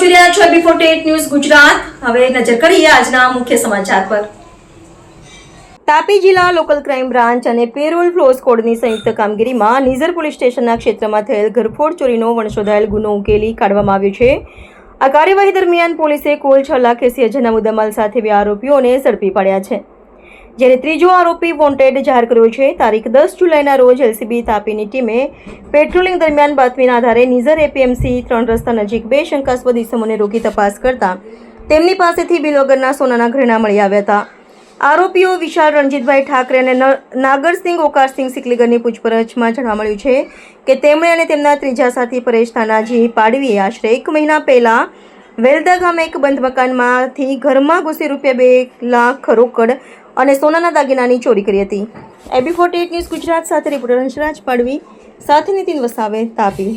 જોઈ રહ્યા છો બિફોર એટ ન્યૂઝ ગુજરાત. હવે નજર કરીએ આજના મુખ્ય સમાચાર પર. તાપી જિલ્લા લોકલ ક્રાઇમ બ્રાન્ચ અને પેરોલ ફ્લો સ્કોડની સંયુક્ત કામગીરીમાં નિઝર પોલીસ સ્ટેશનના ક્ષેત્રમાં થયેલ ઘરફોડ ચોરીનો વણશોધાયેલ ગુનો ઉકેલી કાઢવામાં આવ્યો છે. આ કાર્યવાહી દરમિયાન પોલીસે કુલ છ લાખ એસી હજારના મુદ્દામાલ સાથે બે આરોપીઓને ઝડપી પાડ્યા છે. જ્યારે ત્રીજો આરોપી વોન્ટેડ જાહેર કર્યો છે, તારીખ દસ જુલાઈના રોજ એલસીબી તાપીની ટીમે પેટ્રોલિંગ દરમિયાન બાતમીના આધારે નિઝર એપીએમસી ત્રણ રસ્તા નજીક બે શંકાસ્પદ ઇસમોને રોકી તપાસ કરતા તેમની પાસેથી બિલ વગરના સોનાના ઘરેણા મળી આવ્યા હતા. આરોપીઓ વિશાલ રણજીતભાઈ ઠાકરે અને નાગરસિંહ ઓકારસિંહ સિકલીગરની પૂછપરછમાં જાણવા મળ્યું છે કે તેમણે અને તેમના ત્રીજા સાથી પરેશ તાનાજી પાડવીએ આશરે એક મહિના પહેલા વેલદા ગામે એક બંધ મકાનમાંથી ઘરમાં ઘૂસી રૂપિયા બે લાખ રોકડ અને સોનાના દાગીનાની ચોરી કરી હતી. એબી ફોર્ટી ન્યૂઝ ગુજરાત સાથે રિપોર્ટર હંસરાજ પાડવી સાથે નીતિન વસાવે તાપી.